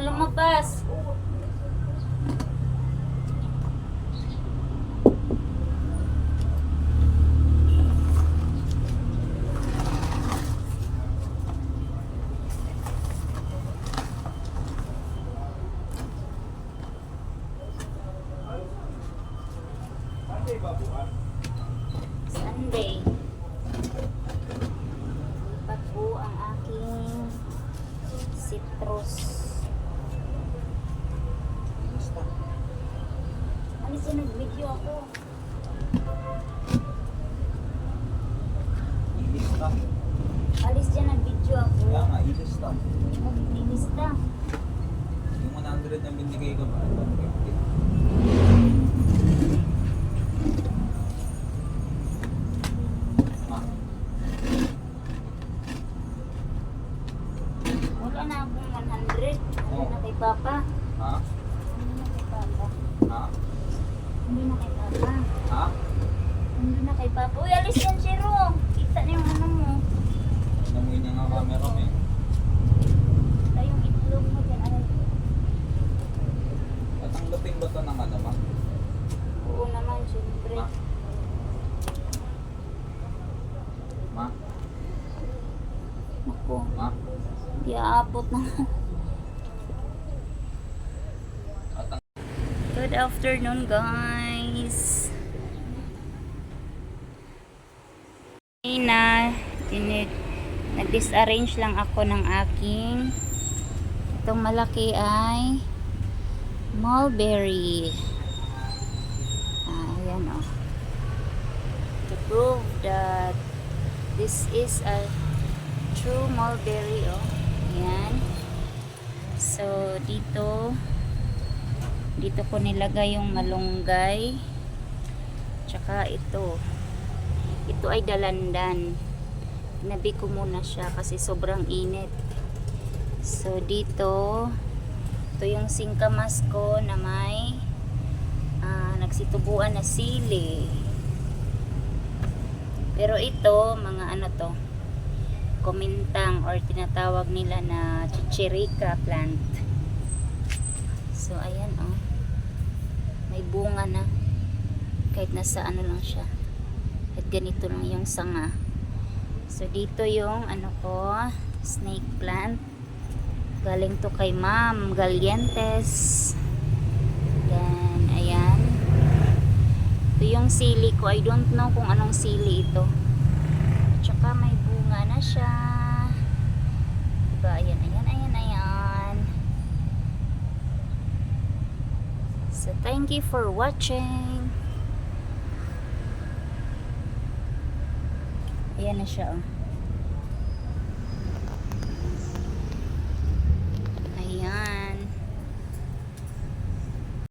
ako lumabas. Sunday. Ba't po ang aking citrus? Yung nag-video ako. Ilista. Alis dyan nag-video ako. Kaya nga, ilista. Maglilista. Yung 100 na binigay ko, ano, 150. Ma, Wala na akong 100. Ano na Papa? ha? Hindi na kay Papa. Ha? Hindi na kay Papa. Ha? Hindi na kay Papa. Uy, alis yan, Shiro. Kita na yung ano mo. Namuhin niya nga camera mo eh. Kita yung itlog mo dyan. Ay, Tatanggapin ba to ng ano, ma? oo naman, syempre. Ma? Ma? Ako, Ma? hindi aabot na. Good afternoon, guys. na nag-disarrange lang ako ng aking itong malaki ay mulberry. Ah, ayan oh. To prove that this is a true mulberry oh. Ayan. So dito dito ko nilagay yung malunggay. Tsaka ito. Ito ay dalandan. Tinabi ko muna siya kasi sobrang init. So dito ito yung singkamas ko na may ah, nagsitubuan na sili. Pero ito mga ano to kumintang or tinatawag nila na chichirika plant so ayan oh. May bunga na. Kahit nasa ano lang siya. At ganito lang yung sanga. So dito yung ano ko snake plant. Galing to kay ma'am Galientes. Then ayan. Ito yung sili ko. I don't know kung anong sili ito. Tsaka may bunga na siya. Diba? Ayan ayan so thank you for watching Ayan na siya, oh.